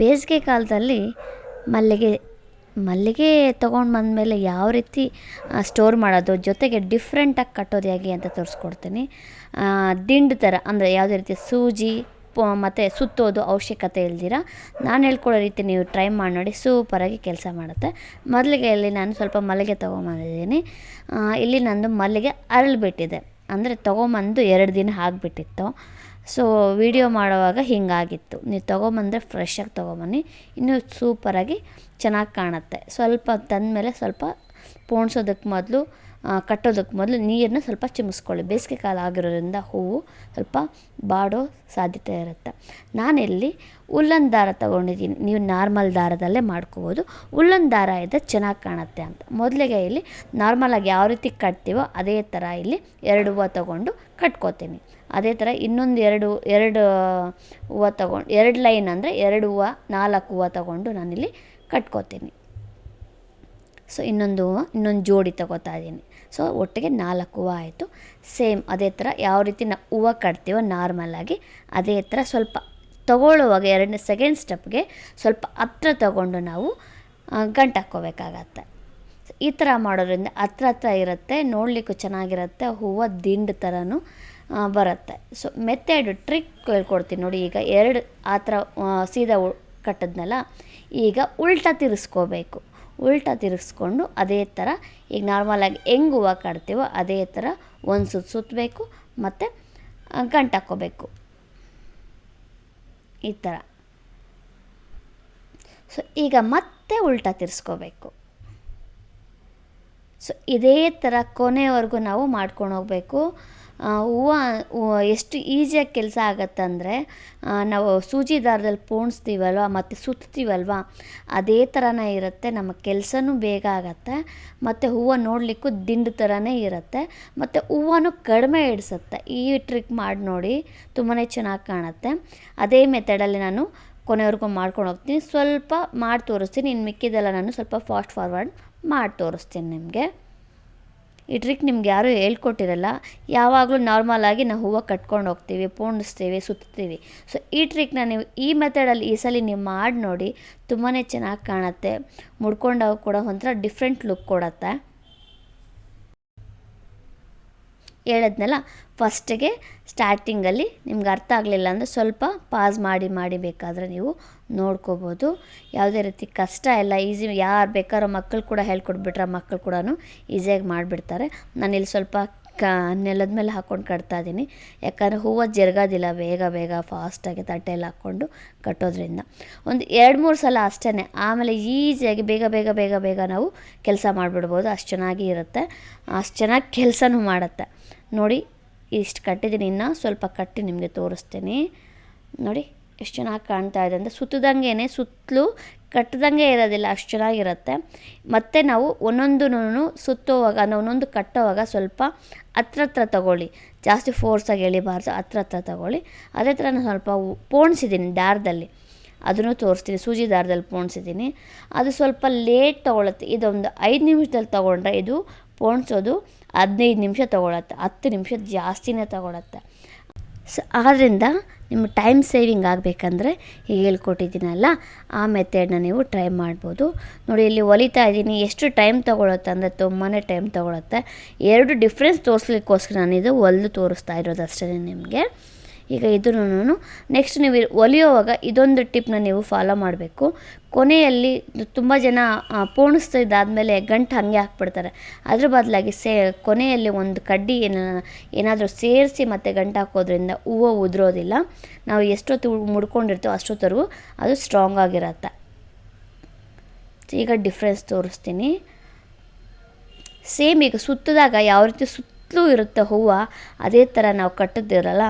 ಬೇಸಿಗೆ ಕಾಲದಲ್ಲಿ ಮಲ್ಲಿಗೆ ಮಲ್ಲಿಗೆ ತೊಗೊಂಡು ಬಂದಮೇಲೆ ಯಾವ ರೀತಿ ಸ್ಟೋರ್ ಮಾಡೋದು, ಜೊತೆಗೆ ಡಿಫ್ರೆಂಟಾಗಿ ಕಟ್ಟೋದು ಹೇಗೆ ಅಂತ ತೋರಿಸ್ಕೊಡ್ತೀನಿ. ದಿಂಡು ಥರ ಅಂದರೆ ಯಾವುದೇ ರೀತಿ ಸೂಜಿ, ಪ, ಮತ್ತು ಸುತ್ತೋದು ಅವಶ್ಯಕತೆ ಇಲ್ದಿರ, ನಾನು ಹೇಳ್ಕೊಡೋ ರೀತಿ ನೀವು ಟ್ರೈ ಮಾಡಿ ನೋಡಿ ಸೂಪರಾಗಿ ಕೆಲಸ ಮಾಡುತ್ತೆ. ಮೊದಲಿಗೆ ಇಲ್ಲಿ ನಾನು ಸ್ವಲ್ಪ ಮಲ್ಲಿಗೆ ತೊಗೊಂಬಂದಿದ್ದೀನಿ. ಇಲ್ಲಿ ನಂದು ಮಲ್ಲಿಗೆ ಅರಳಿಬಿಟ್ಟಿದೆ ಅಂದರೆ ತೊಗೊಂಬಂದು ಎರಡು ದಿನ ಆಗಿಬಿಟ್ಟಿತ್ತು. ಸೊ ವಿಡಿಯೋ ಮಾಡುವಾಗ ಹೀಗಾಗಿತ್ತು. ನೀವು ತೊಗೊಂಬಂದರೆ ಫ್ರೆಶ್ಶಾಗಿ ತೊಗೊಂಬನ್ನಿ. ಇನ್ನೂ ಸೂಪರಾಗಿ ಚೆನ್ನಾಗಿ ಕಾಣುತ್ತೆ. ಸ್ವಲ್ಪ ತಂದ ಮೇಲೆ ಸ್ವಲ್ಪ ಪೋಣಿಸೋದಕ್ಕೆ ಮೊದಲು ಕಟ್ಟೋದಕ್ಕೆ ಮೊದಲು ನೀರನ್ನ ಸ್ವಲ್ಪ ಚಿಮ್ಮಿಸ್ಕೊಳ್ಳಿ ಬೇಸಿಗೆ ಕಾಲ ಆಗಿರೋದ್ರಿಂದ ಹೂವು ಸ್ವಲ್ಪ ಬಾಡೋ ಸಾಧ್ಯತೆ ಇರುತ್ತೆ. ನಾನಿಲ್ಲಿ ಉಲ್ಲನ್ ದಾರ ತೊಗೊಂಡಿದ್ದೀನಿ. ನೀವು ನಾರ್ಮಲ್ ದಾರದಲ್ಲೇ ಮಾಡ್ಕೋಬೋದು. ಉಲ್ಲನ್ ದಾರ ಇದ್ದರೆ ಚೆನ್ನಾಗಿ ಕಾಣುತ್ತೆ ಅಂತ. ಮೊದಲಿಗೆ ಇಲ್ಲಿ ನಾರ್ಮಲಾಗಿ ಯಾವ ರೀತಿ ಕಟ್ತೀವೋ ಅದೇ ಥರ ಇಲ್ಲಿ ಎರಡು ಹೂವು ತೊಗೊಂಡು ಕಟ್ಕೋತೀನಿ. ಅದೇ ಥರ ಇನ್ನೊಂದು ಎರಡು ಎರಡು ಹೂವು ತೊಗೊಂಡು, ಎರಡು ಲೈನ್ ಅಂದರೆ ಎರಡು ಹೂವು, ನಾಲ್ಕು ಹೂವು ತೊಗೊಂಡು ನಾನಿಲ್ಲಿ ಕಟ್ಕೋತೀನಿ. ಸೊ ಇನ್ನೊಂದು ಹೂವು, ಇನ್ನೊಂದು ಜೋಡಿ ತಗೋತಾ ಇದ್ದೀನಿ. ಸೊ ಒಟ್ಟಿಗೆ ನಾಲ್ಕು ಹೂವು ಆಯಿತು. ಸೇಮ್ ಅದೇ ಥರ ಯಾವ ರೀತಿ ನಾವು ಹೂವು ಕಟ್ತೀವೋ ನಾರ್ಮಲಾಗಿ ಅದೇ ಥರ ಸ್ವಲ್ಪ ತಗೊಳ್ಳುವಾಗ ಎರಡನೇ ಸೆಕೆಂಡ್ ಸ್ಟೆಪ್ಗೆ ಸ್ವಲ್ಪ ಹತ್ರ ತಗೊಂಡು ನಾವು ಗಂಟು ಹಾಕ್ಕೋಬೇಕಾಗತ್ತೆ. ಈ ಥರ ಮಾಡೋದ್ರಿಂದ ಹತ್ರ ಹತ್ರ ಇರುತ್ತೆ, ನೋಡಲಿಕ್ಕೂ ಚೆನ್ನಾಗಿರುತ್ತೆ, ಹೂವು ದಿಂಡು ಥರನೂ ಬರುತ್ತೆ. ಸೊ ಮೆಥಡ್ ಟ್ರಿಕ್ ಹೇಳ್ಕೊಡ್ತೀನಿ ನೋಡಿ, ಈಗ ಎರಡು ಆ ಥರ ಸೀದಾ ಕಟ್ಟದ್ನಲ್ಲ, ಈಗ ಉಲ್ಟಾ ತಿರ್ಸ್ಕೋಬೇಕು. ಉಲ್ಟಾ ತಿರುಗಿಸ್ಕೊಂಡು ಅದೇ ಥರ ಈಗ ನಾರ್ಮಲಾಗಿ ಹೆಂಗೆ ಹೂವು ಕಟ್ತೀವೋ ಅದೇ ಥರ ಒಂದು ಸುತ್ತು ಸುತ್ತಬೇಕು ಮತ್ತು ಗಂಟು ಹಾಕ್ಕೋಬೇಕು. ಈ ಥರ. ಸೊ ಈಗ ಮತ್ತೆ ಉಲ್ಟಾ ತಿರ್ಸ್ಕೋಬೇಕು ಸೊ ಇದೇ ಥರ ಕೊನೆವರೆಗೂ ನಾವು ಮಾಡ್ಕೊಂಡು ಹೋಗಬೇಕು. ಹೂವು ಎಷ್ಟು ಈಸಿಯಾಗಿ ಕೆಲಸ ಆಗತ್ತಂದರೆ ನಾವು ಸೂಜಿ ದಾರದಲ್ಲಿ ಪೋಣಿಸ್ತೀವಲ್ವ, ಮತ್ತು ಸುತ್ತೀವಲ್ವ, ಅದೇ ಥರನೇ ಇರುತ್ತೆ, ನಮ್ಮ ಕೆಲಸನೂ ಬೇಗ ಆಗತ್ತೆ, ಮತ್ತು ಹೂವು ನೋಡಲಿಕ್ಕೂ ದಿಂಡು ಥರನೇ ಇರುತ್ತೆ, ಮತ್ತು ಹೂವನ್ನು ಕಡಿಮೆ ಇಡಿಸುತ್ತೆ. ಈ ಟ್ರಿಕ್ ಮಾಡಿ ನೋಡಿ ತುಂಬಾ ಚೆನ್ನಾಗಿ ಕಾಣುತ್ತೆ. ಅದೇ ಮೆಥಡಲ್ಲಿ ನಾನು ಕೊನೆವರೆಗೂ ಮಾಡ್ಕೊಂಡು ಹೋಗ್ತೀನಿ. ಸ್ವಲ್ಪ ಮಾಡಿ ತೋರಿಸ್ತೀನಿ ಇನ್ನು ಮಿಕ್ಕಿದೆಲ್ಲ ನಾನು ಸ್ವಲ್ಪ ಫಾಸ್ಟ್ ಫಾರ್ವರ್ಡ್ ಮಾಡಿ ತೋರಿಸ್ತೀನಿ ನಿಮಗೆ. ಈ ಟ್ರಿಕ್ ನಿಮ್ಗೆ ಯಾರೂ ಹೇಳ್ಕೊಟ್ಟಿರಲ್ಲ, ಯಾವಾಗಲೂ ನಾರ್ಮಲಾಗಿ ನಾವು ಹೂವು ಕಟ್ಕೊಂಡು ಹೋಗ್ತೀವಿ, ಪೋಣಿಸ್ತೀವಿ, ಸುತ್ತೀವಿ. ಸೊ ಈ ಟ್ರಿಕ್ನ ನೀವು ಈ ಮೆಥಡಲ್ಲಿ ಈ ಸಲ ನೀವು ಮಾಡಿ ನೋಡಿ ತುಂಬಾ ಚೆನ್ನಾಗಿ ಕಾಣುತ್ತೆ. ಮುಡ್ಕೊಂಡಾಗ ಕೂಡ ಒಂಥರ ಡಿಫ್ರೆಂಟ್ ಲುಕ್ ಕೊಡತ್ತೆ. ಹೇಳಿದ್ನಲ್ಲ, ಫಸ್ಟಿಗೆ ಸ್ಟಾರ್ಟಿಂಗಲ್ಲಿ ನಿಮ್ಗೆ ಅರ್ಥ ಆಗಲಿಲ್ಲ ಅಂದರೆ ಸ್ವಲ್ಪ ಪಾಸ್ ಮಾಡಿ ಮಾಡಿ ಬೇಕಾದರೆ ನೀವು ನೋಡ್ಕೋಬೋದು. ಯಾವುದೇ ರೀತಿ ಕಷ್ಟ ಇಲ್ಲ ಈಸಿ ಯಾರು ಬೇಕಾದ್ರೂ ಮಕ್ಕಳು ಕೂಡ ಹೇಳ್ಕೊಟ್ಬಿಟ್ರೆ ಮಕ್ಕಳು ಕೂಡ ಈಸಿಯಾಗಿ ಮಾಡಿಬಿಡ್ತಾರೆ. ನಾನಿಲ್ಲಿ ಸ್ವಲ್ಪ ಕ, ನೆಲದ ಮೇಲೆ ಹಾಕ್ಕೊಂಡು ಕಟ್ತಾ ಇದ್ದೀನಿ ಯಾಕಂದರೆ ಹೂವು ಜರಗೋದಿಲ್ಲ, ಬೇಗ ಬೇಗ ಫಾಸ್ಟಾಗಿ ತಟ್ಟೆಯಲ್ಲಿ ಹಾಕ್ಕೊಂಡು ಕಟ್ಟೋದ್ರಿಂದ. ಒಂದು ಎರಡು ಮೂರು ಸಲ ಅಷ್ಟೇ ಆಮೇಲೆ ಈಸಿಯಾಗಿ ಬೇಗ ಬೇಗ ಬೇಗ ಬೇಗ ನಾವು ಕೆಲಸ ಮಾಡಿಬಿಡ್ಬೋದು. ಅಷ್ಟು ಚೆನ್ನಾಗಿ ಇರುತ್ತೆ. ಅಷ್ಟು ಚೆನ್ನಾಗಿ ಕೆಲಸನೂ ಮಾಡುತ್ತೆ. ನೋಡಿ, ಇಷ್ಟು ಕಟ್ಟಿದ್ದೀನಿ ಇನ್ನೂ ಸ್ವಲ್ಪ ಕಟ್ಟಿ ನಿಮಗೆ ತೋರಿಸ್ತೀನಿ. ನೋಡಿ, ಎಷ್ಟು ಚೆನ್ನಾಗಿ ಕಾಣ್ತಾ ಇದೆ. ಅಂದರೆ ಸುತ್ತದಂಗೆ ಸುತ್ತಲೂ ಕಟ್ಟದಂಗೆ ಇರೋದಿಲ್ಲ, ಅಷ್ಟು ಚೆನ್ನಾಗಿರುತ್ತೆ. ಮತ್ತು ನಾವು ಒಂದೊಂದು ಸುತ್ತುವಾಗ ಒಂದೊಂದು ಕಟ್ಟೋವಾಗ ಸ್ವಲ್ಪ ಹತ್ರ ಹತ್ರ ತಗೊಳ್ಳಿ. ಜಾಸ್ತಿ ಫೋರ್ಸಾಗಿ ಎಳಿಬಾರ್ದು, ಹತ್ರ ಹತ್ರ ತಗೊಳ್ಳಿ. ಅದೇ ಥರ ನಾನು ಸ್ವಲ್ಪ ಪೋಣಿಸಿದ್ದೀನಿ ದಾರದಲ್ಲಿ. ಅದನ್ನು ತೋರಿಸ್ತೀನಿ, ಸೂಜಿ ದಾರದಲ್ಲಿ ಪೋಣಿಸಿದ್ದೀನಿ. ಅದು ಸ್ವಲ್ಪ ಲೇಟ್ ತೊಗೊಳತ್ತೆ. ಇದೊಂದು ಐದು ನಿಮಿಷದಲ್ಲಿ ತೊಗೊಂಡ್ರೆ ಇದು ಪೋಣಿಸೋದು ಹದಿನೈದು ನಿಮಿಷ ತೊಗೊಳತ್ತೆ. ಹತ್ತು ನಿಮಿಷ ಜಾಸ್ತಿನೇ ತೊಗೊಳತ್ತೆ. ಸ ಆದ್ದರಿಂದ ನಿಮ್ಮ ಟೈಮ್ ಸೇವಿಂಗ್ ಆಗಬೇಕಂದ್ರೆ ಈಗ ಹೇಳ್ಕೊಟ್ಟಿದ್ದೀನಲ್ಲ ಆ ಮೆಥಡ್ನ ನೀವು ಟ್ರೈ ಮಾಡ್ಬೋದು. ನೋಡಿ, ಇಲ್ಲಿ ಒಲಿತಾ ಇದ್ದೀನಿ. ಎಷ್ಟು ಟೈಮ್ ತೊಗೊಳುತ್ತೆ ಅಂದರೆ ತುಂಬಾ ಟೈಮ್ ತೊಗೊಳುತ್ತೆ. ಎರಡು ಡಿಫ್ರೆನ್ಸ್ ತೋರಿಸ್ಲಿಕ್ಕೋಸ್ಕರ ನಾನಿದು ಹೊಲಿದು ತೋರಿಸ್ತಾ ಇರೋದು ಅಷ್ಟೇ ನಿಮಗೆ. ಈಗ ಇದನ್ನು ನೆಕ್ಸ್ಟ್ ನೀವು ಒಲಿಯೋವಾಗ ಇದೊಂದು ಟಿಪ್ನ ನೀವು ಫಾಲೋ ಮಾಡಬೇಕು. ಕೊನೆಯಲ್ಲಿ ತುಂಬ ಜನ ಪೋಣಿಸ್ತಿದ್ದಾದಮೇಲೆ ಗಂಟು ಹಾಗೆ ಹಾಕ್ಬಿಡ್ತಾರೆ. ಅದ್ರ ಬದಲಾಗಿ ಸೇ, ಕೊನೆಯಲ್ಲಿ ಒಂದು ಕಡ್ಡಿ ಏನ, ಏನಾದರೂ ಸೇರಿಸಿ ಮತ್ತು ಗಂಟು ಹಾಕೋದ್ರಿಂದ ಹೂವು ಉದುರೋದಿಲ್ಲ. ನಾವು ಎಷ್ಟೊತ್ತು ಮುಡ್ಕೊಂಡಿರ್ತೀವೋ ಅಷ್ಟೊತ್ತವರೆಗೂ ಅದು ಸ್ಟ್ರಾಂಗ್ ಆಗಿರತ್ತೆ. ಈಗ ಡಿಫ್ರೆನ್ಸ್ ತೋರಿಸ್ತೀನಿ. ಸೇಮ್ ಈಗ ಸುತ್ತಿದಾಗ ಯಾವ ರೀತಿ ಸುತ್ತಲೂ ಇರುತ್ತೆ ಹೂವು, ಅದೇ ಥರ ನಾವು ಕಟ್ಟಿದ್ದೀರಲ್ಲ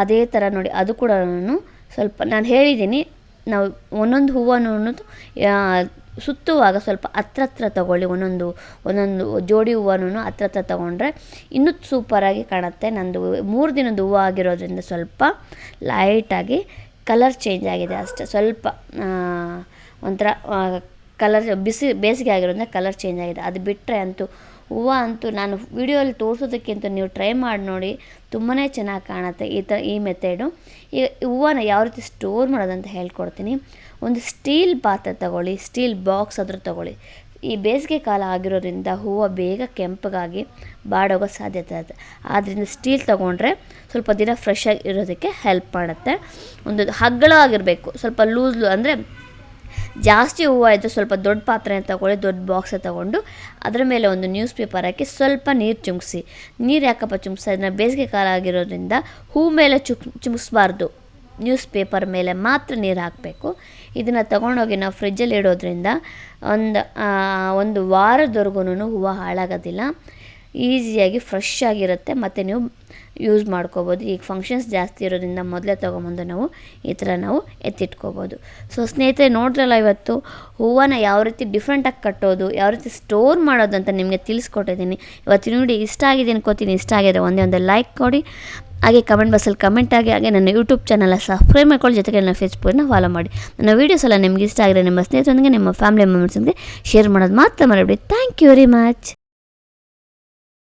ಅದೇ ಥರ ನೋಡಿ, ಅದು ಕೂಡ ನಾನು ಸ್ವಲ್ಪ, ನಾನು ಹೇಳಿದ್ದೀನಿ ನಾವು ಒಂದೊಂದು ಹೂವನ್ನು ಸುತ್ತುವಾಗ ಸ್ವಲ್ಪ ಹತ್ರ ಹತ್ರ ತಗೊಳ್ಳಿ, ಒಂದೊಂದು ಒಂದೊಂದು ಜೋಡಿ ಹೂವನ್ನು ಹತ್ರ ಹತ್ರ ತೊಗೊಂಡ್ರೆ ಇನ್ನೂ ಸೂಪರಾಗಿ ಕಾಣುತ್ತೆ. ನಂದು ಮೂರು ದಿನದ ಹೂವು ಆಗಿರೋದ್ರಿಂದ ಸ್ವಲ್ಪ ಲೈಟಾಗಿ ಕಲರ್ ಚೇಂಜ್ ಆಗಿದೆ ಅಷ್ಟೇ. ಸ್ವಲ್ಪ ಒಂಥರ ಕಲರ್ ಬಿಸಿ, ಬೇಸಿಗೆ ಆಗಿರೋದ್ರಿಂದ ಕಲರ್ ಚೇಂಜ್ ಆಗಿದೆ. ಅದು ಬಿಟ್ಟರೆ ಅಂತೂ ಹೂವು ಅಂತೂ ನಾನು ವಿಡಿಯೋಲ್ಲಿ ತೋರಿಸೋದಕ್ಕಿಂತ ನೀವು ಟ್ರೈ ಮಾಡಿ ನೋಡಿ. ತುಂಬಾ ಚೆನ್ನಾಗಿ ಕಾಣುತ್ತೆ ಈ ಥರ ಈ ಮೆಥಡು. ಈ ಹೂವನ್ನ ಯಾವ ರೀತಿ ಸ್ಟೋರ್ ಮಾಡೋದಂತ ಹೇಳ್ಕೊಡ್ತೀನಿ. ಒಂದು ಸ್ಟೀಲ್ ಪಾತ್ರೆ ತಗೊಳ್ಳಿ, ಸ್ಟೀಲ್ ಬಾಕ್ಸ್ ಆದರೂ ತಗೊಳ್ಳಿ. ಈ ಬೇಸಿಗೆ ಕಾಲ ಆಗಿರೋದ್ರಿಂದ ಹೂವು ಬೇಗ ಕೆಂಪಗಾಗಿ ಬಾಡೋಗೋ ಸಾಧ್ಯತೆ ಇದೆ. ಆದ್ದರಿಂದ ಸ್ಟೀಲ್ ತೊಗೊಂಡ್ರೆ ಸ್ವಲ್ಪ ದಿನ ಫ್ರೆಶ್ ಆಗಿ ಇರೋದಕ್ಕೆ ಹೆಲ್ಪ್ ಮಾಡುತ್ತೆ. ಒಂದು ಹಗ್ಗಳ ಆಗಿರಬೇಕು ಸ್ವಲ್ಪ ಲೂಸ್, ಅಂದರೆ ಜಾಸ್ತಿ ಹೂವು ಇದ್ದರೆ ಸ್ವಲ್ಪ ದೊಡ್ಡ ಪಾತ್ರೆ ತಗೊಳ್ಳಿ, ದೊಡ್ಡ ಬಾಕ್ಸ ತಗೊಂಡು ಅದರ ಮೇಲೆ ಒಂದು ನ್ಯೂಸ್ ಪೇಪರ್ ಹಾಕಿ ಸ್ವಲ್ಪ ನೀರು ಚಿಮುಕ್ಸಿ ನೀರು ಯಾಕಪ್ಪ ಚಿಮ್ಸ ಅದನ್ನು ಬೇಸಿಗೆ ಕಾಲ ಆಗಿರೋದ್ರಿಂದ ಹೂ ಮೇಲೆ ಚುಕ್ ಚಿಮುಕ್ಸ್ಬಾರ್ದು ನ್ಯೂಸ್ ಪೇಪರ್ ಮೇಲೆ ಮಾತ್ರ ನೀರು ಹಾಕಬೇಕು. ಇದನ್ನು ತಗೊಂಡೋಗಿ ನಾವು ಫ್ರಿಜ್ಜಲ್ಲಿ ಇಡೋದ್ರಿಂದ ಒಂದು ಒಂದು ವಾರದವರೆಗೂ ಹೂವು ಹಾಳಾಗೋದಿಲ್ಲ. ಈಸಿಯಾಗಿ ಫ್ರೆಶ್ ಆಗಿರುತ್ತೆ, ಮತ್ತು ನೀವು ಯೂಸ್ ಮಾಡ್ಕೋಬೋದು. ಈಗ ಫಂಕ್ಷನ್ಸ್ ಜಾಸ್ತಿ ಇರೋದ್ರಿಂದ ಮೊದಲೇ ತೊಗೊಂಬಂದು ನಾವು ಈ ಥರ ನಾವು ಎತ್ತಿಟ್ಕೋಬೋದು. ಸೊ ಸ್ನೇಹಿತರೆ ನೋಡ್ರಲ್ಲ ಇವತ್ತು ಹೂವನ್ನ ಯಾವ ರೀತಿ ಡಿಫ್ರೆಂಟಾಗಿ ಕಟ್ಟೋದು, ಯಾವ ರೀತಿ ಸ್ಟೋರ್ ಮಾಡೋದು ಅಂತ ನಿಮಗೆ ತಿಳಿಸ್ಕೊಟ್ಟಿದ್ದೀನಿ. ಇವತ್ತಿನ ನೋಡಿ, ಇಷ್ಟ ಆಗಿದೆ ಅನ್ಕೋತೀನಿ. ಇಷ್ಟ ಆಗಿದೆ ಒಂದೇ ಒಂದು ಲೈಕ್ ಕೊಡಿ. ಹಾಗೆ ಕಮೆಂಟ್ ಬಾಕ್ಸಲ್ಲಿ ಕಮೆಂಟ್ ಆಗಿ, ಹಾಗೆ ನನ್ನ ಯೂಟ್ಯೂಬ್ ಚಾನಲ್ ಸಬ್ಸ್ಕ್ರೈಬ್ ಮಾಡ್ಕೊಳ್ಳಿ. ಜೊತೆಗೆ ನನ್ನ ಫೇಸ್ಬುಕ್ನ ಫಾಲೋ ಮಾಡಿ. ನನ್ನ ವೀಡಿಯೋಸ್ ಎಲ್ಲ ನಿಮ್ಗೆ ಇಷ್ಟ ಆಗಿದೆ ನಿಮ್ಮ ಸ್ನೇಹಿತರೊಂದಿಗೆ, ನಿಮ್ಮ ಫ್ಯಾಮಿಲಿ ಮೆಂಬರ್ಸೊಂದಿಗೆ ಶೇರ್ ಮಾಡೋದು ಮಾತ್ರ ಮರಿಬೇಡಿ ಥ್ಯಾಂಕ್ ಯು ವೆರಿ ಮಚ್